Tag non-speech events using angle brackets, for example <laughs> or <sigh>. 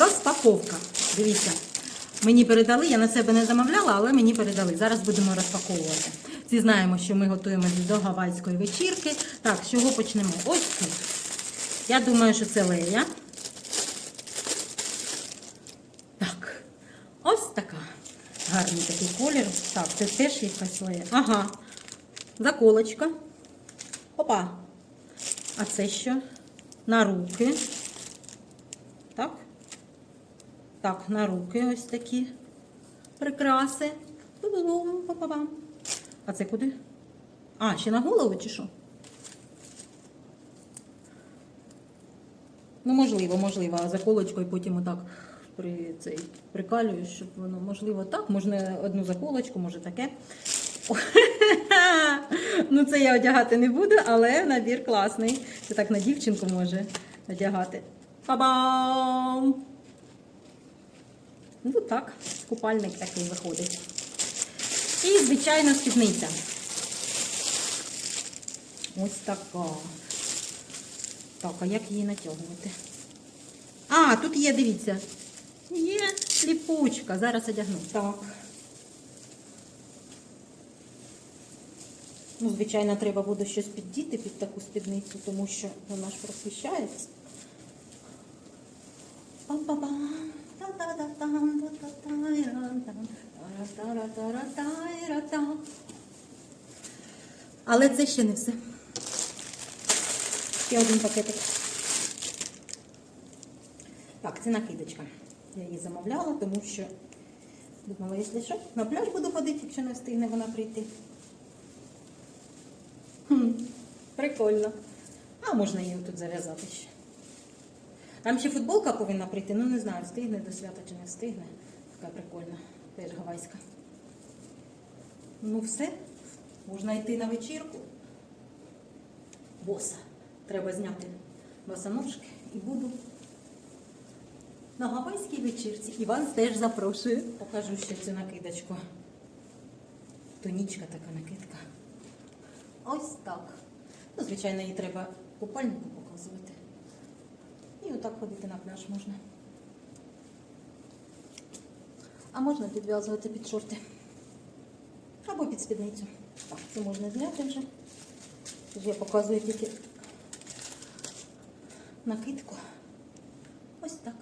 Розпаковка. Дивіться. Мені передали, я на себе не замовляла, але мені передали. Зараз будемо розпаковувати. Всі знаємо, що ми готуємося до гавайської вечірки. Так, з чого почнемо? Ось тут. Я думаю, що це Лея. Так. Ось така. Гарний такий колір. Так, це теж якась Лея. Ага. Заколочка. Опа. А це що? На руки. Так. Так, на руки ось такі прикраси. А це куди? А, ще на голову чи що? Ну, можливо, можливо, а заколочкою потім отак при цей прикалюю, щоб воно можливо так. Можна одну заколочку, може таке. <laughs> Ну, це я одягати не буду, але набір класний. Це так на дівчинку може одягати. Па-бам! Ну так, купальник такий виходить. І, звичайно, спідниця. Ось така. Так, а як її натягувати? А, тут є, дивіться. Є ліпучка. Зараз одягну. Так. Ну, звичайно, треба буде щось піддіти під таку спідницю, тому що вона ж просвіщається. Пам-пам-пам. Але це ще не все. Ще один пакетик. Так, це накидочка. Я її замовляла, тому що думала, якщо що, на пляж буду ходити, якщо не встигне вона прийти. Хм, прикольно. А можна її тут зав'язати ще. Там ще футболка повинна прийти, ну не знаю, встигне до свята чи не встигне. Така прикольна, теж гавайська. Ну все, можна йти на вечірку. Боса. Треба зняти босоножки і буду на гавайській вечірці. І вас теж запрошую. Покажу ще цю накидочку. Тонічка така накидка. Ось так. Ну, звичайно, її треба купальнику показувати. І отак ходити на пляж можна. А можна підв'язувати під шорти. Або під спідницю. Так, це можна зняти вже. Я показую тільки накидку. Ось так.